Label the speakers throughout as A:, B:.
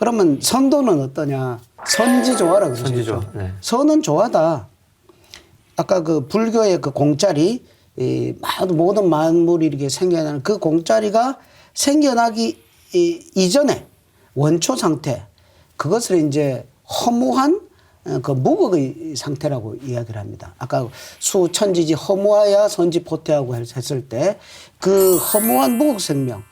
A: 그러면 선도는 어떠냐? 선지조화라 그러죠.
B: 선지조화, 네.
A: 선은 조화다. 아까 그 불교의 그 공짜리, 이 모든 만물이 이렇게 생겨나는 그 공짜리가 생겨나기 이, 이전에 원초 상태, 그것을 이제 허무한 어, 그 무극의 상태라고 이야기를 합니다. 아까 수천지지 허무하야 선지 포태하고 했을 때 그 허무한 무극 생명,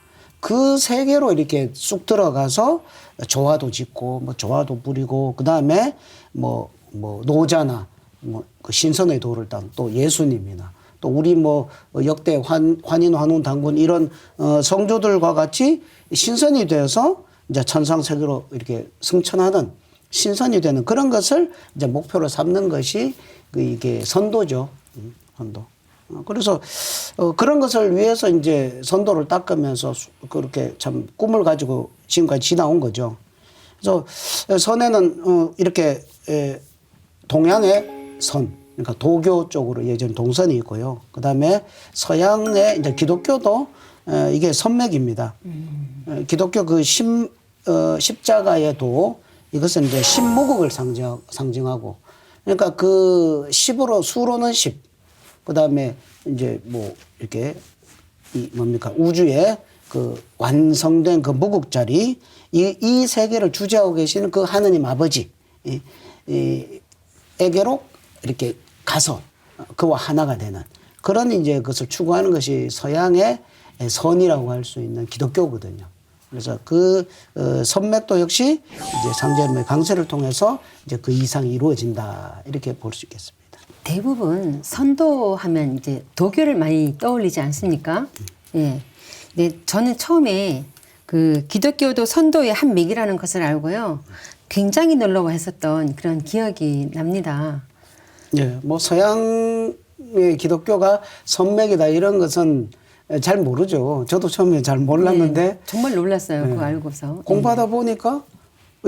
A: 그 세계로 이렇게 쑥 들어가서 조화도 짓고 뭐 조화도 부리고 그 다음에 뭐뭐 노자나 뭐 그 신선의 도를 딴 또 예수님이나 또 우리 뭐 역대 환, 환인 환운 당군 이런 어 성조들과 같이 신선이 되어서 이제 천상 세계로 이렇게 승천하는 신선이 되는 그런 것을 이제 목표로 삼는 것이 그 이게 선도죠. 음, 선도. 어, 그래서 어, 그런 것을 위해서 이제 선도를 닦으면서 수- 그렇게 참 꿈을 가지고 지금까지 지나온 거죠. 그래서 선에는 어, 이렇게 에, 동양의 선, 그러니까 도교 쪽으로 예전 동선이 있고요. 그 다음에 서양의 이제 기독교도 에, 이게 선맥입니다. 에, 기독교 그 심, 어, 십자가의 도 이것은 이제 신무국을 상징, 상징하고 그러니까 그 십으로 수로는 십, 그 다음에 이제 뭐 이렇게 이 뭡니까 우주의 그 완성된 그 무국자리 이, 이 세계를 주재하고 계시는 그 하느님 아버지 이, 이 에게로 이렇게 가서 그와 하나가 되는 그런 이제 그것을 추구하는 것이 서양의 선이라고 할 수 있는 기독교거든요. 그래서 그 어, 선맥도 역시 이제 상제의 강세를 통해서 이제 그 이상이 이루어진다 이렇게 볼 수 있겠습니다.
C: 대부분 선도하면 이제 도교를 많이 떠올리지 않습니까? 예. 네, 저는 처음에 그 기독교도 선도의 한 맥이라는 것을 알고요. 굉장히 놀라워했었던 그런 기억이 납니다.
A: 예, 뭐 서양의 기독교가 선맥이다 이런 것은 잘 모르죠. 저도 처음에 잘 몰랐는데
C: 네, 정말 놀랐어요.
A: 네.
C: 그거 알고서.
A: 공부하다 보니까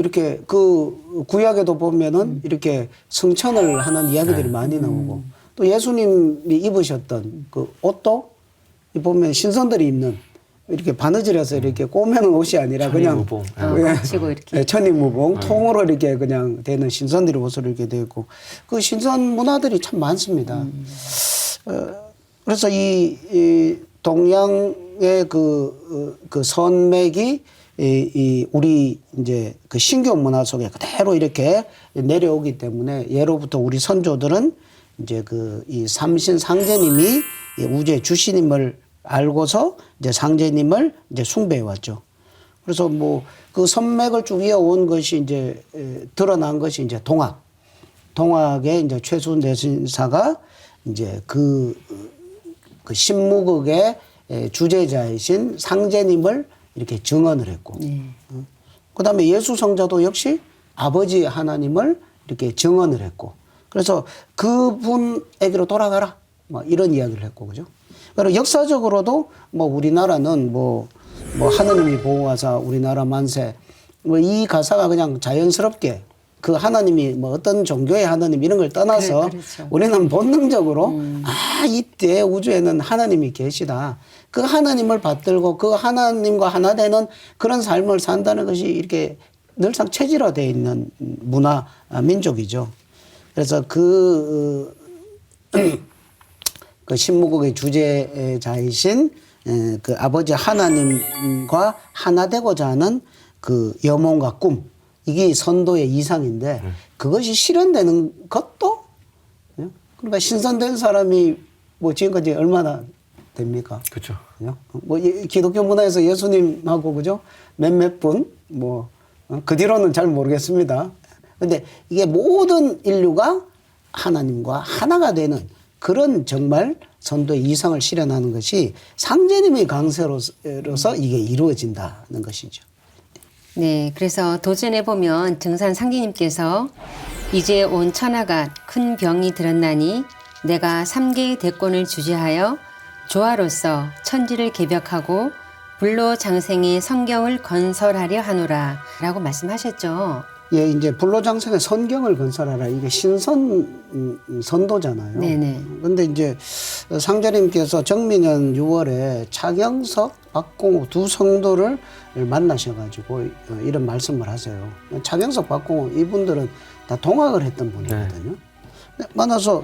A: 이렇게 그 구약에도 보면은 이렇게 승천을 하는 이야기들이 많이 나오고 또 예수님이 입으셨던 그 옷도 이 보면 신선들이 입는 이렇게 바느질해서 이렇게 꼬매는 옷이 아니라 그냥
B: 천인무봉.
A: 예, 천인무봉. 통으로 이렇게 그냥 되는 신선들이 옷으로 이렇게 되어 있고 그 신선 문화들이 참 많습니다. 어, 그래서 이, 이 동양의 그, 어, 그 선맥이 이, 이 우리 이제 그 신교 문화 속에 그대로 이렇게 내려오기 때문에 예로부터 우리 선조들은 이제 그 이 삼신 상제님이 이 우주의 주신임을 알고서 이제 상제님을 이제 숭배해 왔죠. 그래서 뭐 그 선맥을 쭉 이어온 것이 이제 에, 드러난 것이 이제 동학. 동학의 이제 최순 대신사가 이제 그, 그 신무극의 에, 주제자이신 상제님을 이렇게 증언을 했고, 어. 그 다음에 예수 성자도 역시 아버지 하나님을 이렇게 증언을 했고, 그래서 그분에게로 돌아가라. 뭐 이런 이야기를 했고, 그죠? 그리고 역사적으로도 뭐 우리나라는 뭐, 뭐 하느님이 보호하사 우리나라 만세, 뭐 이 가사가 그냥 자연스럽게 그 하나님이 뭐 어떤 종교의 하나님 이런 걸 떠나서
C: 그래, 그렇죠.
A: 우리는 본능적으로 아이 때 우주에는 하나님이 계시다. 그 하나님을 받들고 그 하나님과 하나 되는 그런 삶을 산다는 것이 이렇게 늘상 체질화되어 있는 문화 아, 민족이죠. 그래서 그, 어, 그 신무국의 주제자이신 에, 그 아버지 하나님과 하나 되고자 하는 그 염원과 꿈 이게 선도의 이상인데 그것이 실현되는 것도 예? 그러니까 신선된 사람이 뭐 지금까지 얼마나 됩니까?
B: 그렇죠.
A: 뭐 이- 기독교 문화에서 예수님하고 그죠? 몇몇 분, 뭐, 어, 그 뒤로는 잘 모르겠습니다. 근데 이게 모든 인류가 하나님과 하나가 되는 그런 정말 선도의 이상을 실현하는 것이 상제님의 강세로서 이게 이루어진다는 것이죠.
C: 네, 그래서 도전에 보면 등산 상기님께서 이제 온 천하가 큰 병이 들었나니 내가 삼계의 대권을 주재하여 조화로서 천지를 개벽하고 불로 장생의 성경을 건설하려 하노라 라고 말씀하셨죠.
A: 예, 이제 불로장생의 선경을 건설하라. 이게 신선 음, 선도잖아요.
C: 네네.
A: 근데 이제 상자님께서 정민년 6월에 차경석 박공우 두 성도를 만나셔가지고 어, 이런 말씀을 하세요. 차경석, 박공우 이분들은 다 동학을 했던 분이거든요. 네, 만나서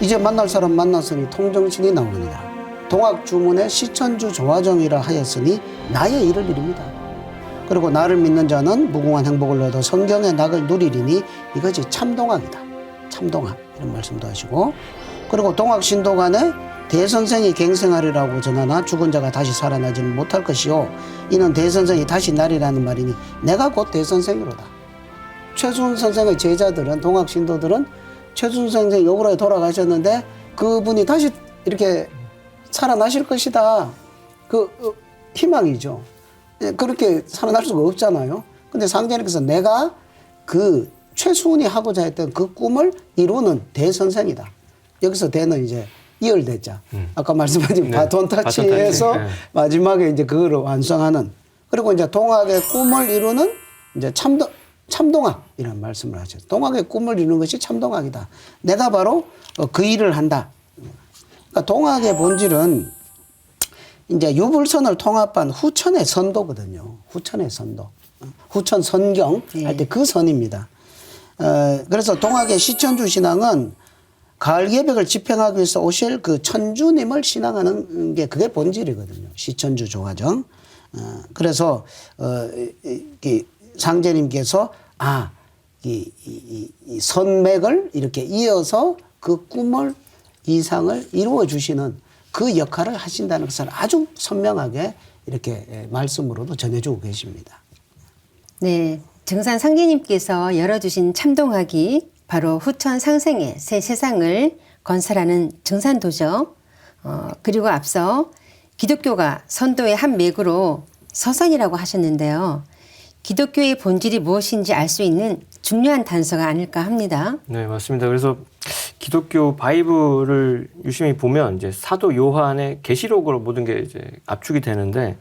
A: 이제 만날 사람 만났으니 통정신이 나오느니라. 동학 주문에 시천주 조화정이라 하였으니 나의 일을 이룹니다. 그리고 나를 믿는 자는 무궁한 행복을 얻어 성경의 낙을 누리리니 이것이 참동학이다. 참동학 이런 말씀도 하시고 그리고 동학 신도 간에 대선생이 갱생하리라고 전하나 죽은 자가 다시 살아나지는 못할 것이요 이는 대선생이 다시 나리라는 말이니 내가 곧 대선생이로다. 최순 선생의 제자들은 동학 신도들은 최순 선생 역으로 돌아가셨는데 그분이 다시 이렇게 살아나실 것이다. 그 어, 희망이죠. 예, 그렇게 살아날 수가 없잖아요. 근데 상제님께서 내가 그 최순이 하고자 했던 그 꿈을 이루는 대선생이다. 여기서 대는 이제 이열대자. 아까 말씀하신
B: 네,
A: 바톤 타치에서
B: 네.
A: 마지막에 이제 그거를 완성하는 그리고 이제 동학의 꿈을 이루는 이제 참동 참동학 이런 말씀을 하죠. 동학의 꿈을 이루는 것이 참동학이다. 내가 바로 어, 그 일을 한다. 그러니까 동학의 본질은 이제 유불선을 통합한 후천의 선도거든요. 후천의 선도. 후천 선경 할 때 그 선입니다. 어, 그래서 동학의 시천주 신앙은 가을 예백을 집행하기 위해서 오실 그 천주님을 신앙하는 게 그게 본질이거든요. 시천주 조화정. 어, 그래서 상제님께서 아, 이, 이, 이, 이 선맥을 이렇게 이어서 그 꿈을 이상을 이루어 주시는 그 역할을 하신다는 것을 아주 선명하게 이렇게 예, 말씀으로도 전해주고 계십니다.
C: 네, 증산 상계님께서 열어주신 참동학이 바로 후천 상생의 새 세상을 건설하는 증산도죠. 어, 그리고 앞서 기독교가 선도의 한 맥으로 서선이라고 하셨는데요. 기독교의 본질이 무엇인지 알 수 있는 중요한 단서가 아닐까 합니다.
B: 네, 맞습니다. 그래서 기독교 바이블을 유심히 보면 이제 사도 요한의 계시록으로 모든 게 이제 압축이 되는데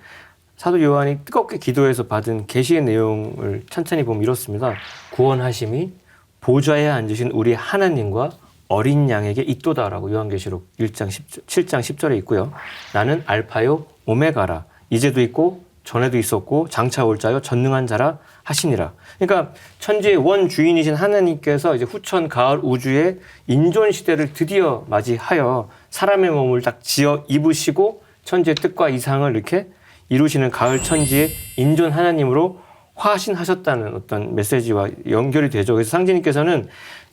B: 사도 요한이 뜨겁게 기도해서 받은 계시의 내용을 천천히 보면 이렇습니다. 구원하심이 보좌에 앉으신 우리 하나님과 어린 양에게 있도다라고 요한계시록 1장 10, 7장 10절에 있고요. 나는 알파요 오메가라 이제도 있고 전에도 있었고 장차 올 자요 전능한 자라 하시니라. 그러니까 천지의 원 주인이신 하나님께서 이제 후천 가을 우주의 인존 시대를 드디어 맞이하여 사람의 몸을 딱 지어 입으시고 천지의 뜻과 이상을 이렇게 이루시는 가을 천지의 인존 하나님으로 화신하셨다는 어떤 메시지와 연결이 되죠. 그래서 상제님께서는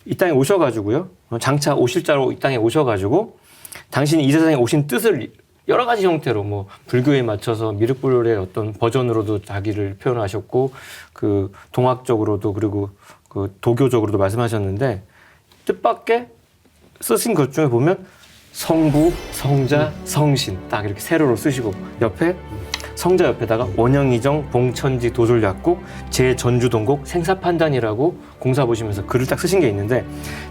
B: 이 땅에 오셔가지고요. 어, 장차 오실 자로 이 땅에 오셔가지고 당신이 이 세상에 오신 뜻을 여러 가지 형태로 뭐 불교에 맞춰서 미륵불의 어떤 버전으로도 자기를 표현하셨고 그 동학적으로도 그리고 그 도교적으로도 말씀하셨는데 뜻밖의 쓰신 것 중에 보면 성부, 성자, 성신 딱 이렇게 세로로 쓰시고 옆에 성자 옆에다가 원영이정, 봉천지, 도솔약국, 제전주동곡, 생사판단이라고 공사 보시면서 글을 딱 쓰신 게 있는데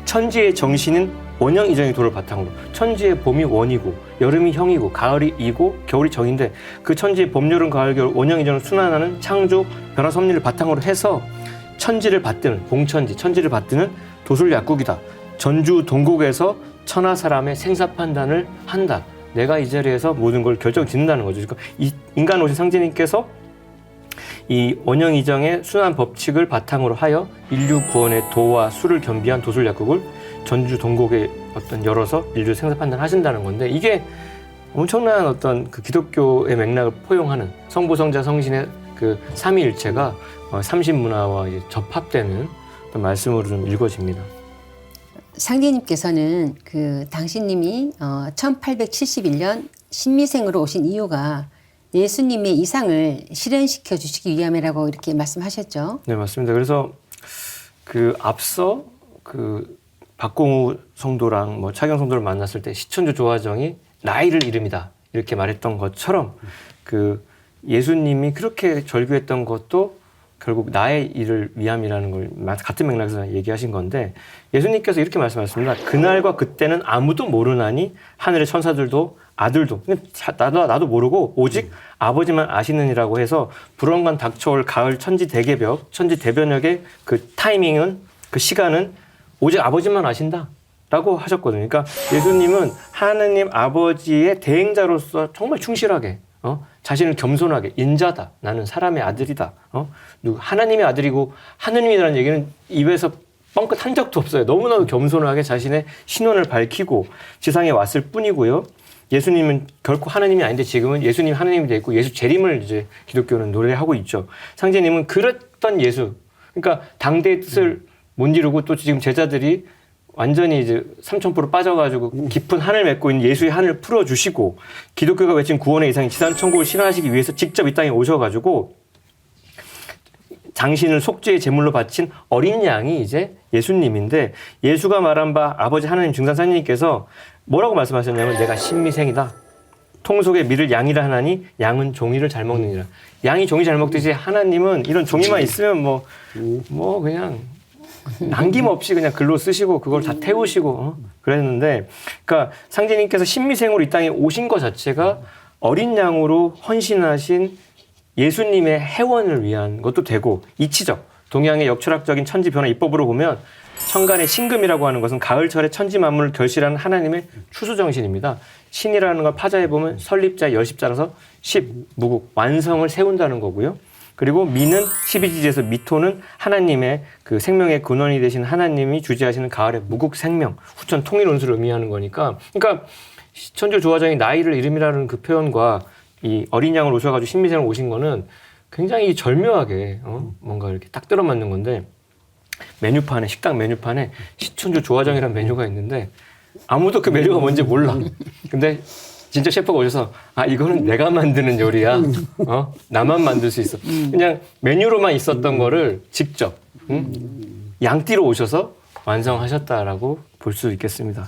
B: 천지의 정신은 원영이정의 도를 바탕으로 천지의 봄이 원이고 여름이 형이고 가을이 이고 겨울이 정인데 그 천지의 봄, 여름, 가을, 겨울 원영이정을 순환하는 창조, 변화, 섭리를 바탕으로 해서 천지를 받드는 봉천지, 천지를 받드는 도술약국이다. 전주 동국에서 천하 사람의 생사 판단을 한다. 내가 이 자리에서 모든 걸 결정 짓는다는 거죠. 그러니까 이 인간 오신 상제님께서 이 원형 이정의 순환 법칙을 바탕으로 하여 인류 구원의 도와 수를 겸비한 도술 약국을 전주 동국에 어떤 열어서 인류 생사 판단하신다는 건데 이게 엄청난 어떤 그 기독교의 맥락을 포용하는 성부 성자 성신의 그 삼위일체가 어, 삼신문화와 접합되는 말씀으로 좀 읽어집니다.
C: 상제님께서는 그 당신님이 어, 1871년 신미생으로 오신 이유가 예수님의 이상을 실현시켜 주시기 위함이라고 이렇게 말씀하셨죠.
B: 네, 맞습니다. 그래서 그 앞서 그 박공우 성도랑 뭐 차경 성도를 만났을 때 시천주 조화정이 나이를 이름이다 이렇게 말했던 것처럼 그 예수님이 그렇게 절규했던 것도 결국 나의 일을 위함이라는 걸 마- 같은 맥락에서 얘기하신 건데 예수님께서 이렇게 말씀하셨습니다. 그날과 그때는 아무도 모르나니 하늘의 천사들도 아들도 자- 나도 나도 모르고 오직 아버지만 아시느니라고 해서 불언간 닥쳐올 가을 천지 대개벽 천지 대변역의 그 타이밍은 그 시간은 오직 아버지만 아신다. 라고 하셨거든요. 그러니까 예수님은 하느님 아버지의 대행자로서 정말 충실하게 어? 자신을 겸손하게 인자다. 나는 사람의 아들이다. 어? 누구 하나님의 아들이고 하느님이라는 얘기는 입에서 뻥끗 한 적도 없어요. 너무나도 겸손하게 자신의 신원을 밝히고 지상에 왔을 뿐이고요. 예수님은 결코 하나님이 아닌데 지금은 예수님 하나님이 되어 있고 예수 재림을 이제 기독교는 노래하고 있죠. 상제님은 그랬던 예수. 그러니까 당대의 뜻을 못 이루고 또 지금 제자들이 완전히 이제 삼천포로 빠져가지고 깊은 한을 맺고 있는 예수의 한을 풀어주시고 기독교가 외친 구원의 이상인 지상 천국을 실현하시기 위해서 직접 이 땅에 오셔가지고 당신을 속죄의 제물로 바친 어린 양이 이제 예수님인데 예수가 말한 바 아버지 하나님 증산사님께서 뭐라고 말씀하셨냐면 내가 신미생이다. 통속에 밀을 양이라 하나니 양은 종이를 잘 먹느니라. 양이 종이 잘 먹듯이 하나님은 이런 종이만 있으면 뭐뭐 그냥 남김없이 그냥 글로 쓰시고 그걸 다 태우시고 어? 그랬는데 그러니까 상제님께서 신미생으로 이 땅에 오신 것 자체가 어린 양으로 헌신하신 예수님의 해원을 위한 것도 되고 이치적 동양의 역철학적인 천지 변화 이법으로 보면 천간의 신금이라고 하는 것은 가을철에 천지 만물을 결실하는 하나님의 추수 정신입니다. 신이라는 걸 파자해 보면 설립자 열십자라서 십 무국 완성을 세운다는 거고요. 그리고 미는 12지지에서 미토는 하나님의 그 생명의 근원이 되신 하나님이 주재하시는 가을의 무국 생명, 후천 통일 온수를 의미하는 거니까 그러니까 천주 조화정이 나이를 이름이라는 그 표현과 이 어린 양을 오셔가지고 신미생을 오신 거는 굉장히 절묘하게 어? 뭔가 이렇게 딱 들어맞는 건데 메뉴판에 식당 메뉴판에 시천주 조화정이라는 메뉴가 있는데 아무도 그 메뉴가 뭔지 몰라. 근데 진짜 셰프가 오셔서 아 이거는 내가 만드는 요리야. 어 나만 만들 수 있어. 그냥 메뉴로만 있었던 거를 직접 응? 양띠로 오셔서 완성하셨다라고 볼 수 있겠습니다.